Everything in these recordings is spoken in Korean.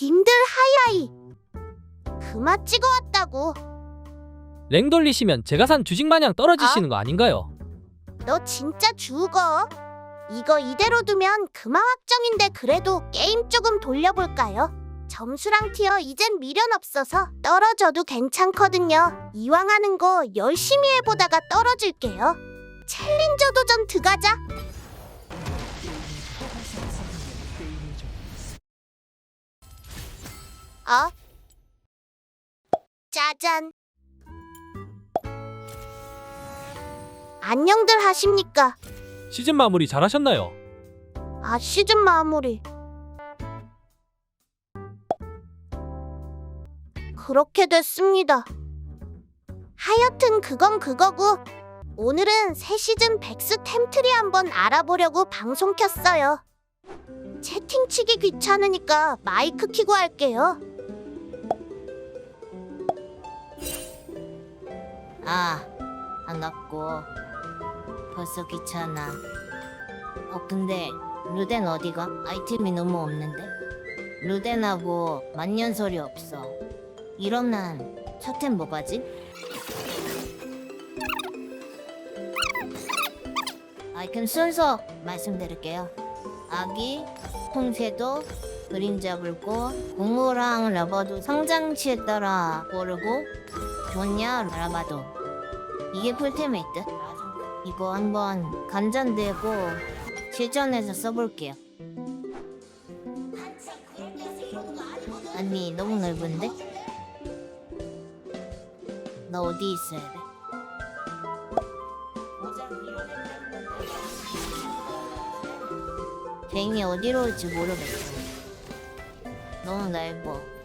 님들 하이하이. 그마 찍어왔다고. 랭 돌리시면 제가 산 주식 마냥 떨어지시는 거 아닌가요? 너 진짜 죽어. 이거 이대로 두면 그마 확정인데 그래도 게임 조금 돌려볼까요? 점수랑 티어 이젠 미련 없어서 떨어져도 괜찮거든요. 이왕 하는 거 열심히 해보다가 떨어질게요. 챌린저 도전 들어가자. 어? 짜잔. 안녕들 하십니까? 시즌 마무리 잘하셨나요? 아 시즌 마무리 그렇게 됐습니다 하여튼 그건 그거고 오늘은 새 시즌 백스 템트리 한번 알아보려고 방송 켰어요 채팅 치기 귀찮으니까 마이크 키고 할게요 아, 반갑고. 벌써 귀찮아. 어, 근데 루덴 어디가? 아이템이 너무 없는데? 루덴하고 만년설이 없어. 이러면 첫템 뭐가지? 아이템 순서 말씀드릴게요. 아기, 통새도, 그림자 불고, 공호랑 라바도 성장치에 따라 고르고, 좋냐 라바도. 이게 풀템메이트? 이거 한번 감전되고 실전에서 써볼게요. 아니 너무 넓은데? 나 어디 있어야 돼? 뱅이 어디로 올지 모르겠어. 너무 넓어.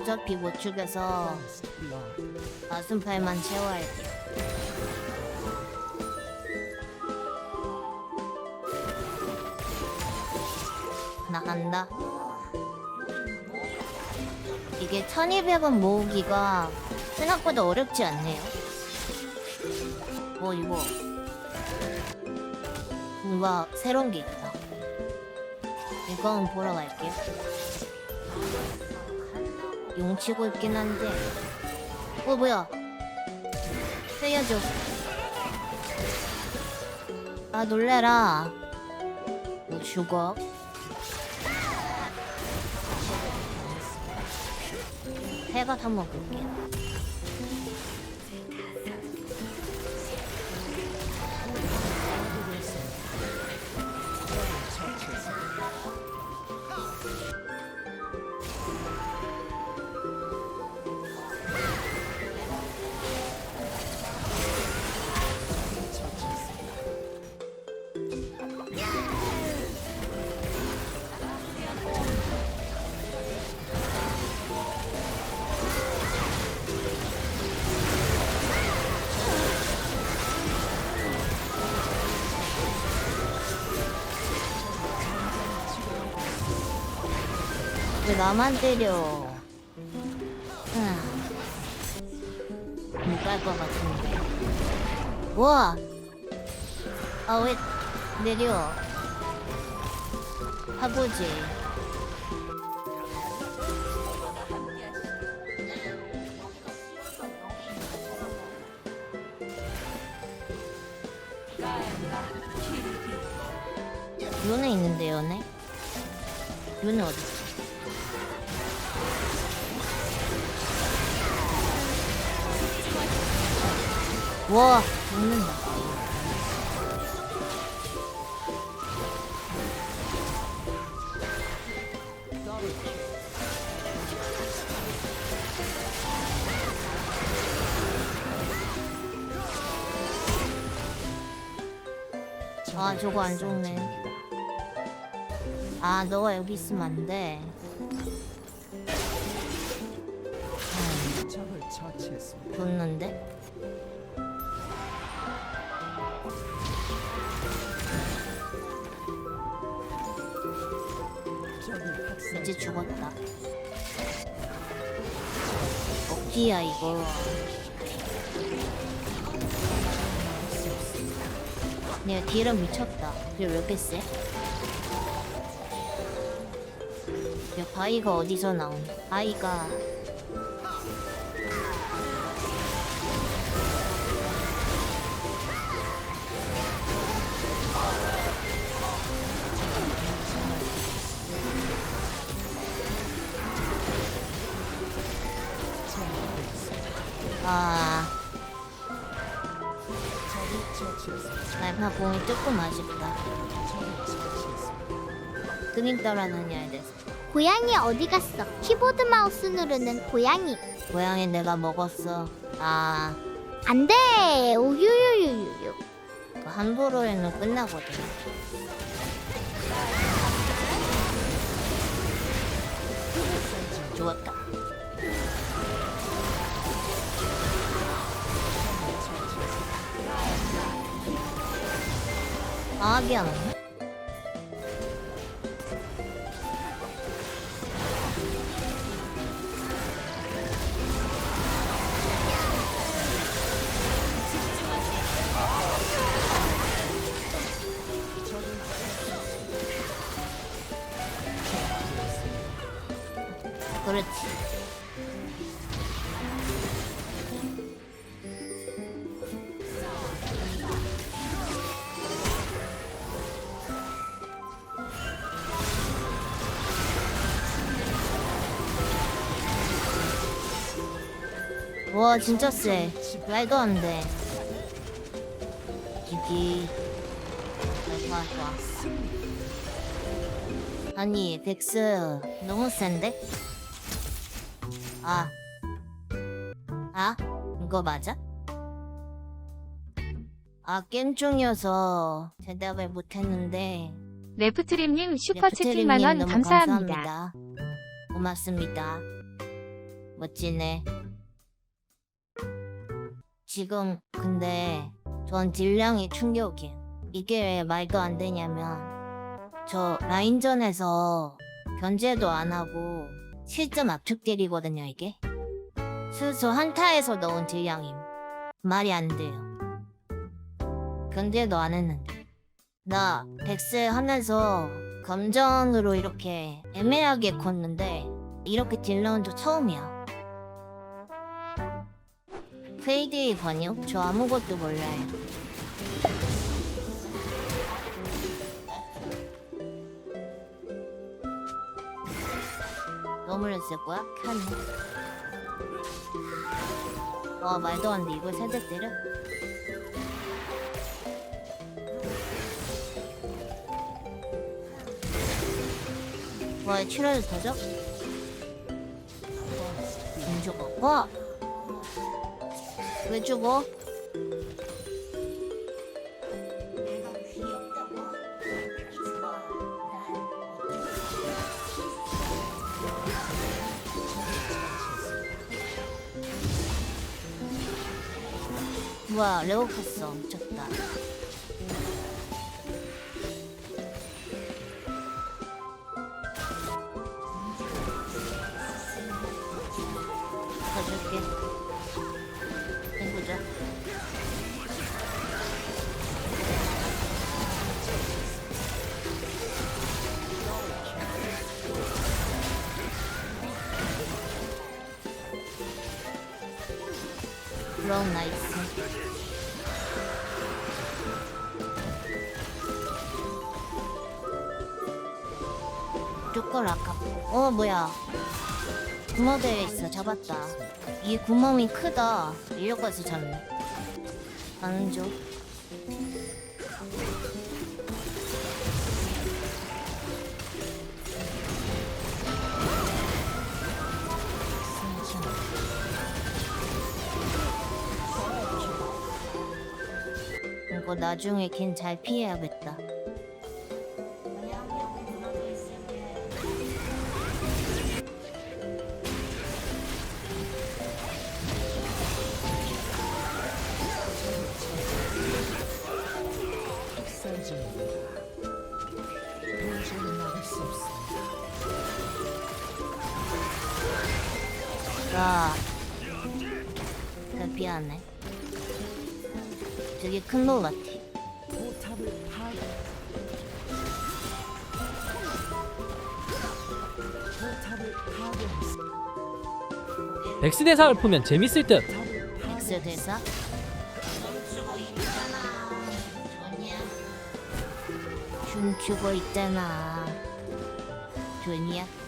어차피 못 죽여서 가슴팔만 채워야 돼. 나간다. 이게 1200원 모으기가 생각보다 어렵지 않네요. 뭐 이거 뭔가 새로운 게 있다. 이건 보러 갈게요. 용치고 있긴 한데. 어 뭐야? 살려줘 아 놀래라. 너 죽어? 해가 다 먹을게 나만 때려 못갈 것 같은데. 우와 아 왜 내려? 하보지. 요네 있는데 요네 요네 어디 있어? 와 먹는다 아 저거 안 좋네 아 너가 여기 있으면 안돼 적을 처치했습니다. 좋는데? 이제 죽었다. 억지야 이거. 내가 딜은 미쳤다. 그리고 왜 이렇게 세? 야 바위가 어디서 나온? 바위가 공이 조금 아쉽다. 끈이 떨어느냐에 대해서. 고양이 어디 갔어? 키보드 마우스 누르는 고양이. 고양이 내가 먹었어. 아, 안 돼. 우유유유유유. 그 함부로 해는 끝나거든. 좋았다. 아, 미안 와 진짜 세 말도 안돼 이기 좋아 좋아 아니 덱스 너무 센데? 아. 아? 이거 맞아? 아, 게임 중이어서 대답을 못했는데. 레프트림님 슈퍼 레프트림님 10만원 너무 감사합니다. 감사합니다. 고맙습니다. 멋지네. 지금, 근데, 전 딜량이 충격이에요. 이게 왜 말도 안 되냐면, 저 라인전에서 견제도 안 하고, 실점 압축 딜이거든요, 이게. 수소 한타에서 넣은 딜량임. 말이 안 돼요. 견제도 안 했는데. 나 백스 하면서 검정으로 이렇게 애매하게 컸는데 이렇게 딜 넣은 적 처음이야. 페이데이 번역? 저 아무것도 몰라요. 너무 했을 거야? 켰네. 와 말도 안 돼. 이걸 살짝 때려? 와, 출혈 더죠? 안 죽어. 와! 왜 죽어? 뭐야, 레오 컸어. 미쳤다. 그럼 나이스. 조금 아깝고. 어, 뭐야. 구멍대에 있어. 잡았다. 이 구멍이 크다. 이려가서 잡네. 가는 나중에 걘 잘 피해야겠다. 되게 큰거 같아. 백스 대사를 보면 재밌을 듯. 엑스 대사? 춤추고 있잖아. 좋냐?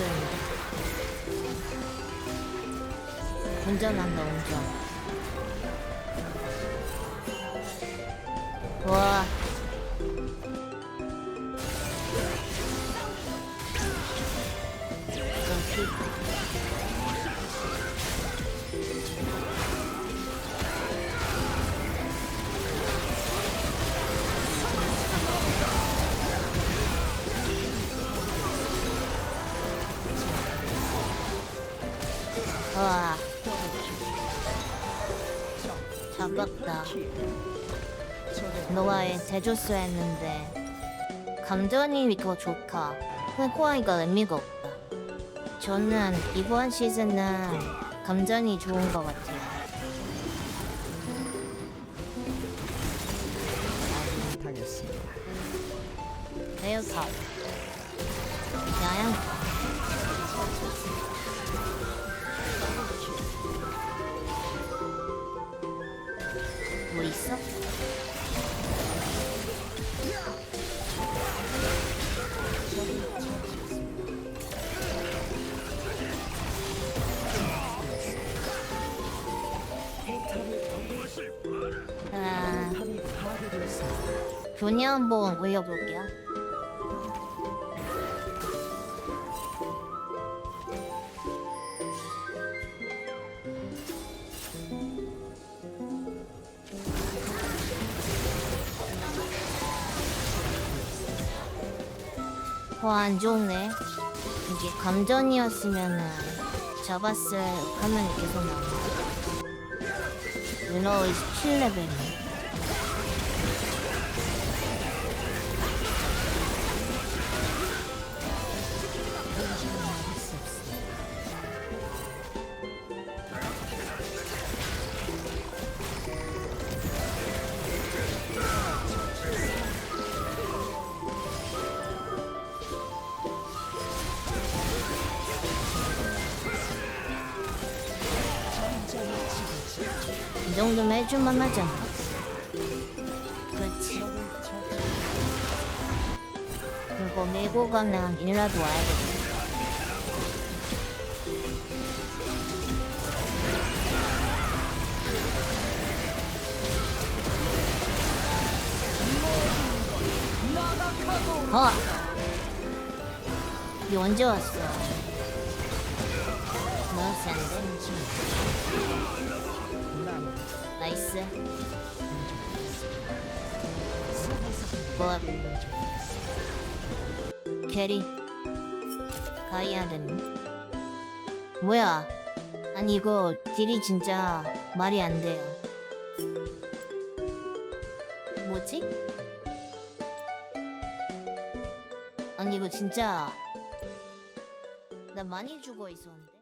아쉬운데. 운전한다 운전. 와. 저 대조수 했는데 감전이 더 좋다. 호환이가 의미가 없다. 저는 이번 시즌은 감전이 좋은 것 같아요. 당했습니다. 에어탑. 야양. 뭐 있어? 분야 한번 올려볼게요. 더안 좋네. 이게 감전이었으면은 잡았을 화면이 계속 나오네. 윤호 17레벨이네. 정도면 해줄만 하잖아. 그렇지. 그리고 메고 가면 일라도 와야겠다. 어! 이 언제 왔어? 너무 센데? 나이스. 뭐 캐리 가이아는 뭐야? 아니 이거 딜이 진짜 말이 안 돼요. 뭐지? 아니 이거 진짜 나 많이 죽어 있었는데.